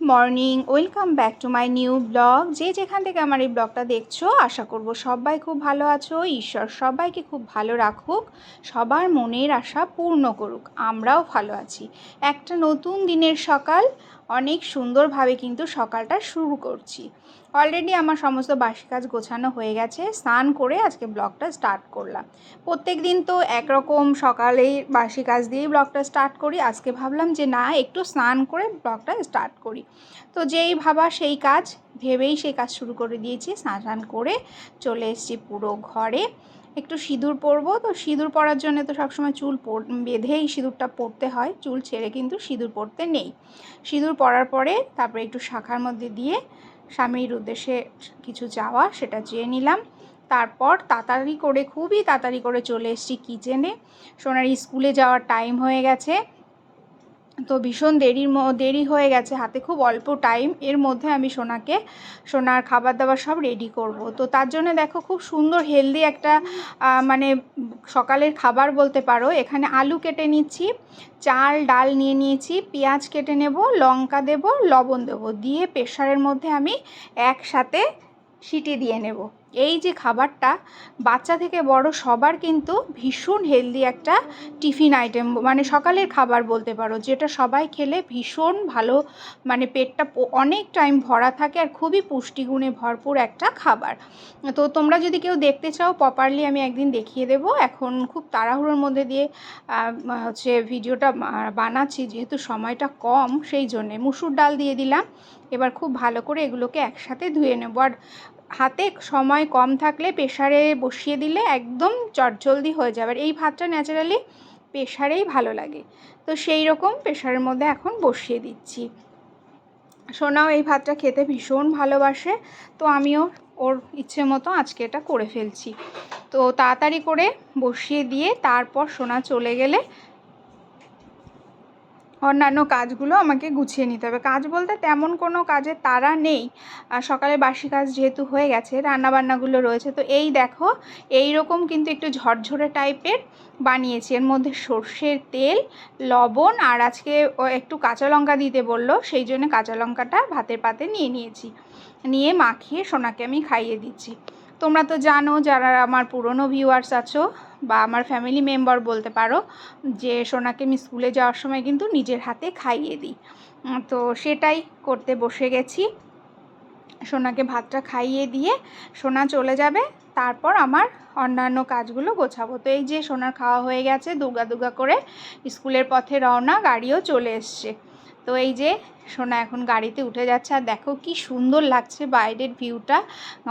Morning, welcome back to my new blog. যে যেখান থেকে আমার এই ব্লগটা দেখছ, আশা করব সবাই খুব ভালো আছো। ঈশ্বর সবাইকে খুব ভালো রাখুক, সবার মনের আশা পূর্ণ করুক, আমরাও ভালো আছি। একটা নতুন দিনের সকাল, অনেক সুন্দরভাবে কিন্তু সকালটা শুরু করছি। অলরেডি আমার সমস্ত বাসি কাজ গোছানো হয়ে গেছে, স্নান করে আজকে ব্লগটা স্টার্ট করলাম। প্রত্যেক দিন তো একরকম সকালেই বাসি কাজ দিয়েই ব্লগটা স্টার্ট করি, আজকে ভাবলাম যে না, একটু স্নান করে ব্লগটা স্টার্ট করি। তো যেই ভাবা সেই কাজ, ভেবেই সেই কাজ শুরু করে দিয়েছি, স্নান টান করে চলে এসেছি পুরো ঘরে। একটু সিঁদুর পরবো, তো সিঁদুর পরার জন্য তো সবসময় চুল বেঁধেই সিঁদুরটা পরতে হয়, চুল ছেড়ে কিন্তু সিঁদুর পরতে নেই। সিঁদুর পরার পরে তারপরে একটু শাখার মধ্যে দিয়ে স্বামীর উদ্দেশ্যে কিছু যাওয়া সেটা চেয়ে নিলাম। তারপর তাড়াতাড়ি করে, খুবই তাড়াতাড়ি করে চলে এসেছি কিচেনে। সোনার স্কুলে যাওয়ার টাইম হয়ে গেছে। তো ভীষণ দেরির দেরি হয়ে গেছে হাতে, খুব অল্প টাইম এর মধ্যে আমি সোনাকে, সোনার খাবার দাবার সব রেডি করব। তো তার জন্য দেখো খুব সুন্দর হেলদি একটা মানে সকালের খাবার বলতে পারো। এখানে আলু কেটে নিচ্ছি, চাল, ডাল নিয়ে নিয়েছি, পেঁয়াজ কেটে নেব, লঙ্কা দেব, লবণ দেব। দিয়ে প্রেশারের মধ্যে আমি একসাথে সিটি দিয়ে নেব। এই যে খাবারটা বাচ্চা থেকে বড় সবার কিন্তু ভীষণ হেলদি একটা টিফিন আইটেম মানে সকালের খাবার বলতে পারো, যেটা সবাই খেলে ভীষণ ভালো মানে পেটটা অনেক টাইম ভরা থাকে আর খুবই পুষ্টিগুণে ভরপুর একটা খাবার। তো তোমরা যদি কেউ দেখতে চাও প্রপারলি আমি একদিন দেখিয়ে দেব। এখন খুব তাড়াহুড়োর মধ্যে দিয়ে হচ্ছে ভিডিওটা বানাচ্ছি, যেহেতু সময়টা কম, সেই জন্যে। মুসুর ডাল দিয়ে দিলাম। এবার খুব ভালো করে এগুলোকে একসাথে ধুয়ে নেব। আর হাতে সময় কম থাকলে প্রেশারে বসিয়ে দিলে একদম চটজলদি হয়ে যাবে। আর এই ভাতটা ন্যাচারালি প্রেশারেই ভালো লাগে। তো সেই রকম প্রেশারের মধ্যে এখন বসিয়ে দিচ্ছি। সোনাও এই ভাতটা খেতে ভীষণ ভালোবাসে। তো আমিও ওর ইচ্ছে মতো আজকে এটা করে ফেলছি। তো তাড়াতাড়ি করে বসিয়ে দিয়ে তারপর সোনা চলে গেলে অন্যান্য কাজগুলো আমাকে গুছিয়ে নিতে হবে। কাজ বলতে তেমন কোনো কাজের তারা নেই। সকালে বাসি কাজ যেহেতু হয়ে গেছে, রান্নাবান্নাগুলো রয়েছে, তো এই দেখো এই রকম কিন্তু একটু ঝরঝরে টাইপের বানিয়েছি। এর মধ্যে সর্ষের তেল, লবণ আর আজকে একটু কাঁচা লঙ্কা দিতে বলল, সেই জন্য কাঁচা লঙ্কাটা ভাতের পাতে নিয়ে নিয়েছি। নিয়ে মাখিয়ে সোনাকে আমি খাইয়ে দিচ্ছি। তোমরা তো জানো, যারা আমার পুরনো ভিউয়ার্স আছো বা আমার ফ্যামিলি মেম্বার বলতে পারো, যে সোনাকে আমি স্কুলে যাওয়ার সময় কিন্তু নিজের হাতে খাইয়ে দিই। তো সেটাই করতে বসে গেছি। সোনাকে ভাতটা খাইয়ে দিয়ে সোনা চলে যাবে, তারপর আমার অন্যান্য কাজগুলো গোছাবো। তো এই যে সোনার খাওয়া হয়ে গেছে দুর্গা দুর্গা করে স্কুলের পথে রওনা, গাড়িও চলে এসছে। তো এই যে সোনা এখন গাড়িতে উঠে যাচ্ছে আর দেখো কি সুন্দর লাগছে বাইরের ভিউটা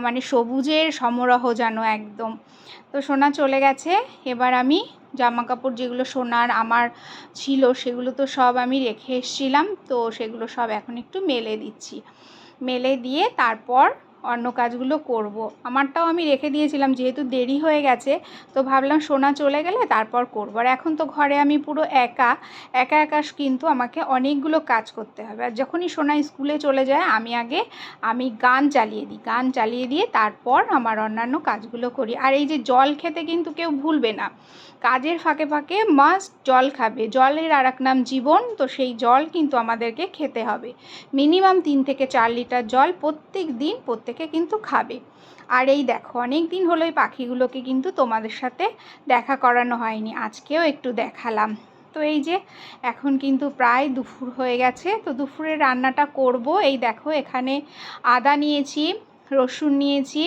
মানে সবুজের সমরহ যেন একদম। তো সোনা চলে গেছে, এবার আমি জামা কাপড় যেগুলো সোনার আমার ছিল সেগুলো তো সব আমি রেখে এসছিলাম, তো সেগুলো সব এখন একটু মেলে দিচ্ছি। মেলে দিয়ে তারপর অন্য কাজগুলো করব। আমারটাও আমি রেখে দিয়েছিলাম, যেহেতু দেরি হয়ে গেছে, তো ভাবলাম সোনা চলে গেলে তারপর করব। আর এখন তো ঘরে আমি পুরো একা একা একা কিন্তু আমাকে অনেকগুলো কাজ করতে হবে। আর যখনই সোনা স্কুলে চলে যায়, আমি আগে, আমি গান চালিয়ে দিই, গান চালিয়ে দিয়ে তারপর আমার অন্যান্য কাজগুলো করি। আর এই যে জল খেতে কিন্তু কেউ ভুলবে না। কাজের ফাঁকে ফাঁকে মাস্ট জল খাবে। জলের আর এক নাম জীবন, তো সেই জল কিন্তু আমাদেরকে খেতে হবে। মিনিমাম তিন থেকে চার লিটার জল প্রত্যেক দিন প্রত্যেকে কিন্তু খাবে। আর এই দেখো, অনেক দিন হলো এই পাখিগুলোকে কিন্তু তোমাদের সাথে দেখা করানো হয়নি। আজকেও একটু দেখালাম। তো এই যে, এখন কিন্তু প্রায় দুপুর হয়ে গেছে। তো দুপুরের রান্নাটা করব। এই দেখো, এখানে আদা নিয়েছি, রসুন নিয়েছি,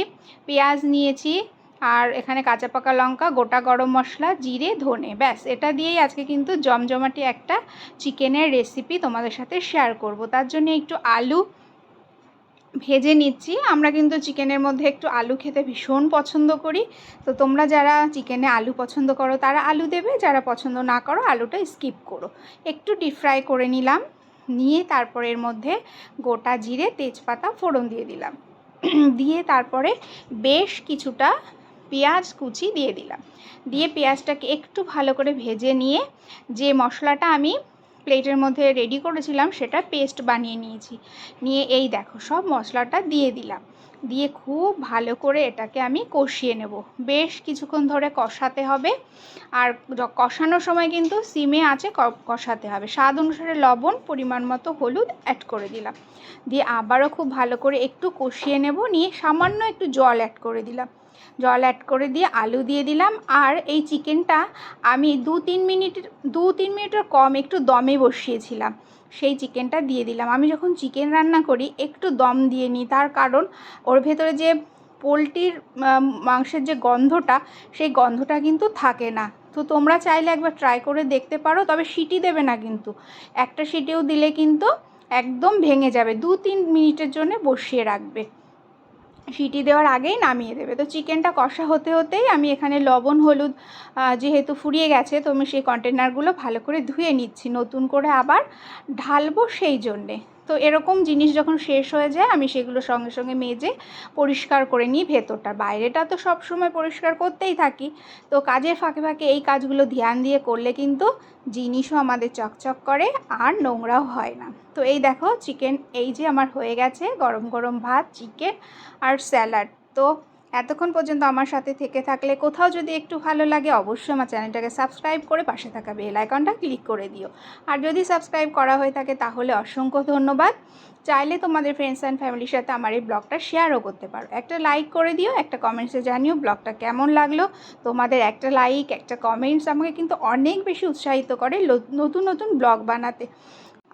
পেঁয়াজ নিয়েছি আর এখানে কাঁচা পাকা লঙ্কা, গোটা গরম মশলা, জিরে, ধনে, ব্যাস। এটা দিয়েই আজকে কিন্তু জমজমাটি একটা চিকেনের রেসিপি তোমাদের সাথে শেয়ার করব। তার জন্য একটু আলু ভেজে নিচ্ছি। আমরা কিন্তু চিকেনের মধ্যে একটু আলু খেতে ভীষণ পছন্দ করি। তো তোমরা যারা চিকেনে আলু পছন্দ করো, তারা আলু দেবে, যারা পছন্দ না করো, আলুটা স্কিপ করো। একটু ডিপ ফ্রাই করে নিলাম। নিয়ে তারপর এর মধ্যে গোটা জিরে, তেজপাতা, ফোড়ন দিয়ে দিলাম। দিয়ে তারপরে বেশ কিছুটা পেঁয়াজ কুচি দিয়ে দিলাম। দিয়ে পেঁয়াজটাকে একটু ভালো করে ভেজে নিয়ে যে মশলাটা আমি প্লেটের মধ্যে রেডি করেছিলাম, সেটা পেস্ট বানিয়ে নিয়েছি। নিয়ে এই দেখো, সব মশলাটা দিয়ে দিলাম। দিয়ে খুব ভালো করে এটাকে আমি কষিয়ে নেব। বেশ কিছুক্ষণ ধরে কষাতে হবে। আর কষানোর সময় কিন্তু সিমে আছে কষাতে হবে। স্বাদ অনুসারে লবণ, পরিমাণ মতো হলুদ অ্যাড করে দিলাম। দিয়ে আবারও খুব ভালো করে একটু কষিয়ে নেব। নিয়ে সামান্য একটু জল অ্যাড করে দিলাম। জল অ্যাড করে দিয়ে আলু দিয়ে দিলাম। আর এই চিকেনটা আমি দু তিন মিনিট, দু তিন মিনিটের কম একটু দমে বসিয়েছিলাম। সেই চিকেনটা দিয়ে দিলাম। আমি যখন চিকেন রান্না করি, একটু দম দিয়ে নিই। তার কারণ ওর ভেতরে যে পোলট্রির মাংসের যে গন্ধটা, সেই গন্ধটা কিন্তু থাকে না। তো তোমরা চাইলে একবার ট্রাই করে দেখতে পারো, তবে সিটি দেবে না কিন্তু। একটা সিটিও দিলে কিন্তু একদম ভেঙে যাবে। দু তিন মিনিটের জন্য বসিয়ে রাখবে। সিটি দেওয়ার আগেই নামিয়ে দেবে। তো চিকেনটা কষা হতে হতেই আমি এখানে লবণ, হলুদ যেহেতু ফুরিয়ে গেছে, তো আমি সেই কন্টেনারগুলো ভালো করে ধুয়ে নিচ্ছি। নতুন করে আবার ঢালবো সেই জন্যে। তো এরকম জিনিস যখন শেষ হয়ে যায়, আমি সেগুলো সঙ্গে সঙ্গে মেজে পরিষ্কার করে নিই ভেতরটা। বাইরেটা তো সব সময় পরিষ্কার করতেই থাকি। তো কাজের ফাঁকে ফাঁকে এই কাজগুলো ধ্যান দিয়ে করলে কিন্তু জিনিসও আমাদের চকচক করে আর নোংরাও হয় না। তো এই দেখো চিকেন, এই যে আমার হয়ে গেছে গরম গরম ভাত, চিকেন আর স্যালাড। তো এতক্ষণ পর্যন্ত আমার সাথে থেকে থাকলে কোথাও যদি একটু ভালো লাগে, অবশ্যই আমার চ্যানেলটাকে সাবস্ক্রাইব করে পাশে থাকা বেল আইকনটা ক্লিক করে দিও। আর যদি সাবস্ক্রাইব করা হয়ে থাকে তাহলে অসংখ্য ধন্যবাদ। চাইলে তোমাদের ফ্রেন্ডস অ্যান্ড ফ্যামিলির সাথে আমার এই ব্লগটা শেয়ারও করতে পারো। একটা লাইক করে দিও, একটা কমেন্টসে জানিও ব্লগটা কেমন লাগল। তোমাদের একটা লাইক একটা কমেন্টস আমাকে কিন্তু অনেক বেশি উৎসাহিত করে নতুন নতুন ব্লগ বানাতে।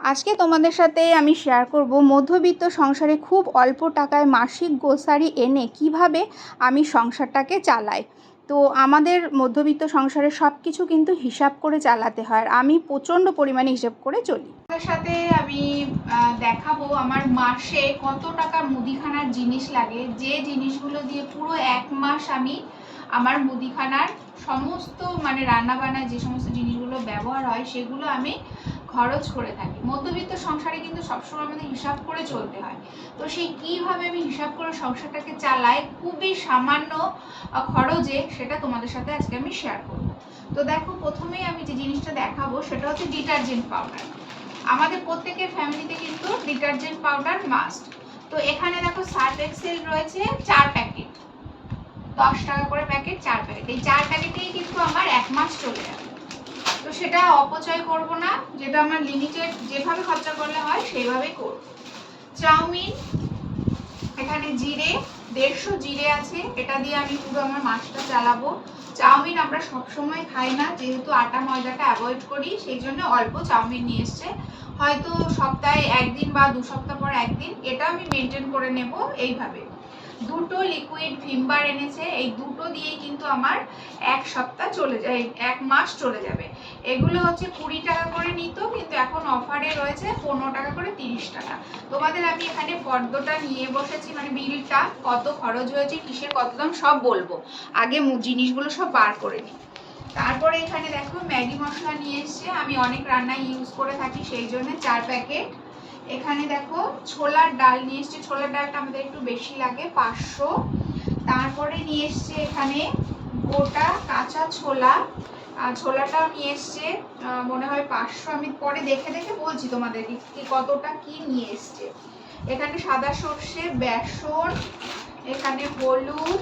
আজকে তোমাদের সাথে আমি শেয়ার করব মধ্যবিত্ত সংসারে খুব অল্প টাকায় মাসিক গোসারি এনে কীভাবে আমি সংসারটাকে চালাই। তো আমাদের মধ্যবিত্ত সংসারে সব কিছু কিন্তু হিসাব করে চালাতে হয় আমি প্রচণ্ড পরিমাণে হিসাব করে চলি। তার সাথে আমি দেখাবো আমার মাসে কত টাকা মুদিখানার জিনিস লাগে। যে জিনিসগুলো দিয়ে পুরো এক মাস আমি আমার মুদিখানার সমস্ত মানে রান্নাবান্নায় যে সমস্ত জিনিসগুলো ব্যবহার হয়, সেগুলো আমি খরচ করে থাকি। মধ্যবিত্ত সংসারে কিন্তু সবসময় আমাদের হিসাব করে চলতে হয়। তো সেই কীভাবে আমি হিসাব করে সংসারটাকে চালাই, খুবই সামান্য খরচে সেটা তোমাদের সাথে আজকে আমি শেয়ার করব। তো দেখো, প্রথমেই আমি যে জিনিসটা দেখাবো সেটা হচ্ছে ডিটারজেন্ট পাউডার আমাদের প্রত্যেকের ফ্যামিলিতে কিন্তু ডিটারজেন্ট পাউডার মাস্ট তো এখানে দেখো সার্ফ এক্সেল রয়েছে, চার প্যাকেট দশ টাকা করে প্যাকেট চার প্যাকেট এই চার প্যাকেটেই কিন্তু আমার এক মাস চলে যাবে। তো সেটা অপচয় করব না, যেটা আমার লিমিটেড যেভাবে খরচা করলে হয় সেইভাবেই করব। চাউমিন, এখানে জিরে, দেড়শো জিরে আছে, এটা দিয়ে আমি পুরো আমার মাছটা চালাবো। চাউমিন আমরা সবসময় খাই না, যেহেতু আটা ময়দাটা অ্যাভয়েড করি, সেই জন্য অল্প চাউমিন নিয়ে এসছে। হয়তো সপ্তাহে একদিন বা দু সপ্তাহ পর একদিন, এটা আমি মেনটেন করে নেব এইভাবে। দুটো লিকুইড ভিমবার এনেছে, এই দুটো দিয়েই কিন্তু আমার এক সপ্তাহ চলে যায় এক মাস চলে যাবে। এগুলো হচ্ছে কুড়ি টাকা করে নিত, কিন্তু এখন অফারে রয়েছে পনেরো টাকা করে তিরিশ টাকা। তোমাদের আমি এখানে ফর্দটা নিয়ে বসেছি মানে বিলটা, কত খরচ হয়েছে, কিসের কত দাম, সব বলব। আগে জিনিসগুলো সব বার করে নিই। তারপরে এখানে দেখো ম্যাগি মশলা নিয়ে এসছে, আমি অনেক রান্নায় ইউজ করে থাকি, সেই জন্য চার প্যাকেট এখানে দেখো ছোলার ডাল নিয়ে এসছে। ছোলার ডালটা আমাদের একটু বেশি লাগে, পাঁচশো। তারপরে নিয়ে এসছে এখানে গোটা কাঁচা ছোলা। ছোলাটাও নিয়ে এসছে মনে হয় পাঁচশো। আমি পরে দেখে দেখে বলছি তোমাদেরকে কতটা কি নিয়ে এসছে। এখানে সাদা সর্ষে, বেসন, এখানে হলুদ,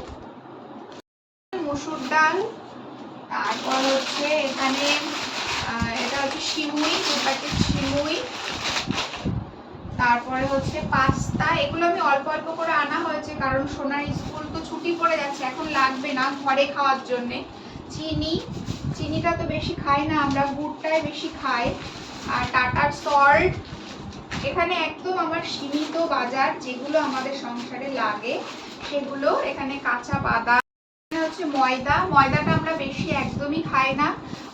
মুসুর ডাল, তারপর হচ্ছে এখানে এটা হচ্ছে শিমুই দু প্যাকেট শিমুই তারপরে হচ্ছে পাস্তা, এগুলো আমি অল্প অল্প করে আনা হয়েছে, কারণ সোনার স্কুল তো ছুটি পড়ে যাচ্ছে, এখন লাগবে না ঘরে খাওয়ার জন্যে। চিনি, চিনিটা তো বেশি খাই না, আমরা গুড়টাই বেশি খাই। আর টাটার সল্ট, এখানে একদম আমার সীমিত বাজার, যেগুলো আমাদের সংসারে লাগে, সেগুলো। এখানে কাঁচা বাদাম হচ্ছে ময়দা, ময়দাটা আমরা বেশি একদমই খাই না।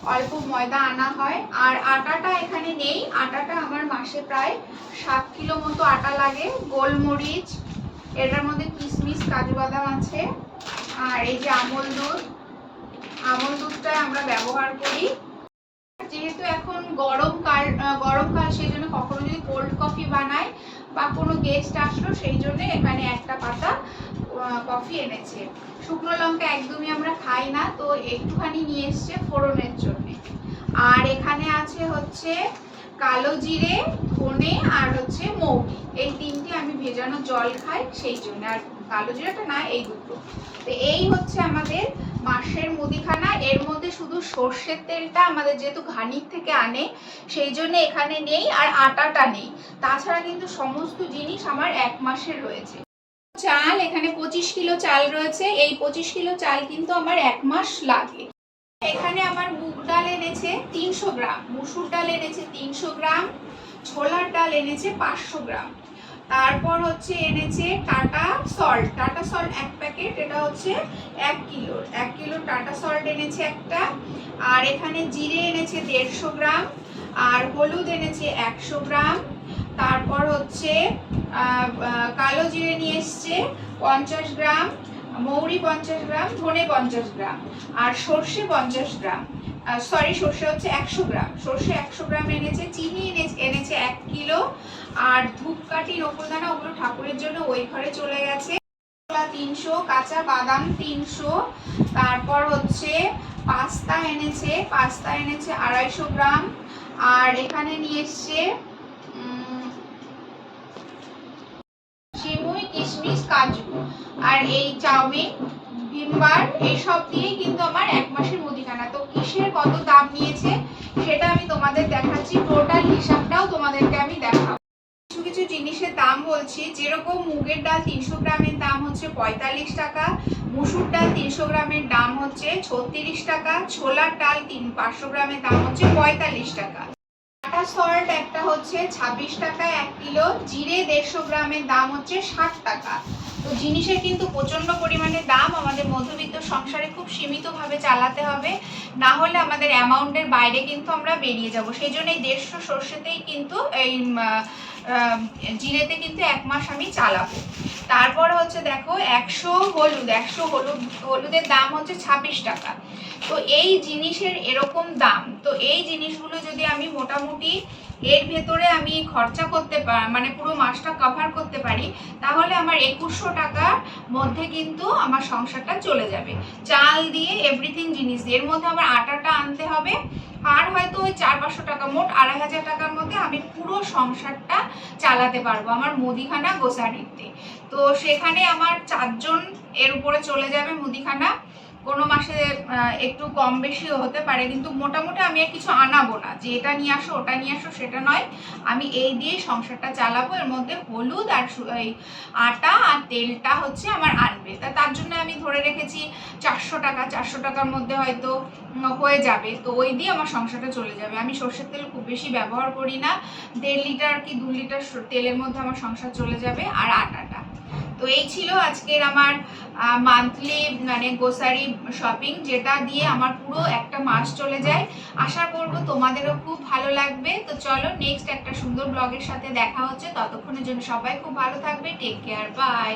অল্প ময়দা আনা হয়। আর আটাটা এখানে নেই। আটাটা আমার মাসে প্রায় সাত কিলো মতো আটা লাগে। গোলমরিচ, এটার মধ্যে কিশমিশ কাজু বাদাম আছে। আর এই যে আমল দুধ, আমল দুধটা আমরা ব্যবহার করি। যেহেতু এখন গরমকাল গরমকাল সেই জন্য কখনো যদি কোল্ড কফি বানায় বা কোনো গেস্ট আসলো, সেই জন্য এখানে একটা পাতা কফি এনেছে। শুকনো লঙ্কা একদমই আমরা খাই না, তো একটুখানি নিয়ে এসছে ফোড়নের জন্যে। আর এখানে আছে হচ্ছে কালো জিরে, ধনে আর হচ্ছে মৌরি। এই তিনটি আমি ভেজানো জল খাই সেই জন্য। আর কালো জিরাটা না, এই দুটো। তো এই হচ্ছে আমাদের মাসের মুদিখানা। এর মধ্যে শুধু সর্ষের তেলটা আমাদের যেহেতু ঘানির থেকে আনে, সেই জন্য এখানে নেই আর আটাটা নেই। তাছাড়া কিন্তু সমস্ত জিনিস আমার এক মাসের রয়েছে। চাল, এখানে পঁচিশ কিলো চাল রয়েছে। এই পঁচিশ কিলো চাল কিন্তু আমার এক মাস লাগে। এখানে আমার মুগ ডাল এনেছে তিনশো গ্রাম, মুসুর ডাল এনেছে তিনশো গ্রাম, ছোলার ডাল এনেছে পাঁচশো গ্রাম। তারপর হচ্ছে এনেছে টাটা সল্ট। টাটা সল্ট এক প্যাকেট, এটা হচ্ছে এক কিলো। এক কিলো টাটা সল্ট এনেছে একটা। আর এখানে জিরে এনেছে দেড়শো গ্রাম, আর হলুদ এনেছে একশো গ্রাম তারপর হচ্ছে কালো জিরে নিয়ে এসছে পঞ্চাশ গ্রাম, মৌরি পঞ্চাশ গ্রাম, ধনে পঞ্চাশ গ্রাম, আর সর্ষে পঞ্চাশ গ্রাম। সরি সর্ষে হচ্ছে একশো গ্রাম। সর্ষে একশো গ্রাম এনেছে, চিনি এনেছে এক কিলো। আর ধূপকাঠি নকুলদানা ওগুলো ঠাকুরের জন্য ওই ঘরে চলে গেছে। তিনশো, কাঁচা বাদাম তিনশো। তারপর হচ্ছে পাস্তা এনেছে পাস্তা এনেছে আড়াইশো গ্রাম। আর এখানে নিয়ে এসছে কাজু। আর এই চাউমিন, ভিমবার এইসব দিয়েই কিন্তু আমার এক মাসের মুদিখানা। তো কিসের কত দাম নিয়েছে, সেটা আমি তোমাদের দেখাচ্ছি। টোটাল হিসাবটাও তোমাদেরকে আমি দেখাবো। কিছু কিছু জিনিসের দাম বলছি, যেরকম মুগের ডাল তিনশো গ্রামের দাম হচ্ছে পঁয়তাল্লিশ টাকা, মুসুর ডাল তিনশো গ্রামের দাম হচ্ছে ছত্রিশ টাকা, ছোলার ডাল তিন, পাঁচশো গ্রামের দাম হচ্ছে পঁয়তাল্লিশ টাকা। আটা সল্ট একটা হচ্ছে ছাব্বিশ টাকা এক কিলো, জিরে দেড়শো গ্রামের দাম হচ্ছে ষাট টাকা। তো জিনিসের কিন্তু প্রচণ্ড পরিমাণে দাম, আমাদের মধ্যবিত্ত সংসারে খুব সীমিতভাবে চালাতে হবে। না হলে আমাদের অ্যামাউন্টের বাইরে কিন্তু আমরা বেরিয়ে যাব। সেই জন্য এই দেড়শো সর্ষেতেই কিন্তু এই জিরেতে কিন্তু এক মাস আমি চালাবো। তারপর হচ্ছে দেখো, একশো হলুদ একশো হলুদ, হলুদের দাম হচ্ছে ছাব্বিশ টাকা। তো এই জিনিসের এরকম দাম। তো এই জিনিসগুলো যদি আমি মোটামুটি এর ভেতরে আমি খরচা করতে মানে পুরো মাসটা কভার করতে পারি, তাহলে আমার একুশশো টাকার মধ্যে কিন্তু আমার সংসারটা চলে যাবে। চাল দিয়ে এভরিথিং জিনিস দিয়ে। এর মধ্যে আমার আটাটা আনতে হবে। আর হয়তো ওই চার পাঁচশো টাকা, মোট আড়াই হাজার টাকার মধ্যে আমি পুরো সংসারটা চালাতে পারব আমার মুদিখানা গোসারিতে তো সেখানে আমার চারজন এর উপরে চলে যাবে মুদিখানা। কোনো মাসে একটু কম বেশিও হতে পারে, কিন্তু মোটামুটি আমি আর কিছু আনাবো না। যে এটা নিয়ে আসো, ওটা নিয়ে আসো, সেটা নয়। আমি এই দিয়ে সংসারটা চালাবো, এর মধ্যে হলুদ আর এই আটা আর তেলটা হচ্ছে আমার আনবে। তা তার জন্য আমি ধরে রেখেছি চারশো টাকা, চারশো টাকার মধ্যে হয়তো হয়ে যাবে। তো ওই দিয়ে আমার সংসারটা চলে যাবে। আমি সর্ষের তেল খুব বেশি ব্যবহার করি না। দেড় লিটার কি দু লিটার তেলের মধ্যে আমার সংসার চলে যাবে, আর আটাটা। তো এই ছিল আজকের আমার মান্থলি মানে গোসারি শপিং যেটা দিয়ে আমার পুরো একটা মাস চলে যায়। আশা করব তোমাদেরও খুব ভালো লাগবে। তো চলো নেক্সট একটা সুন্দর ব্লগের সাথে দেখা হচ্ছে। ততক্ষণের জন্য সবাই খুব ভালো থাকবে। Take care bye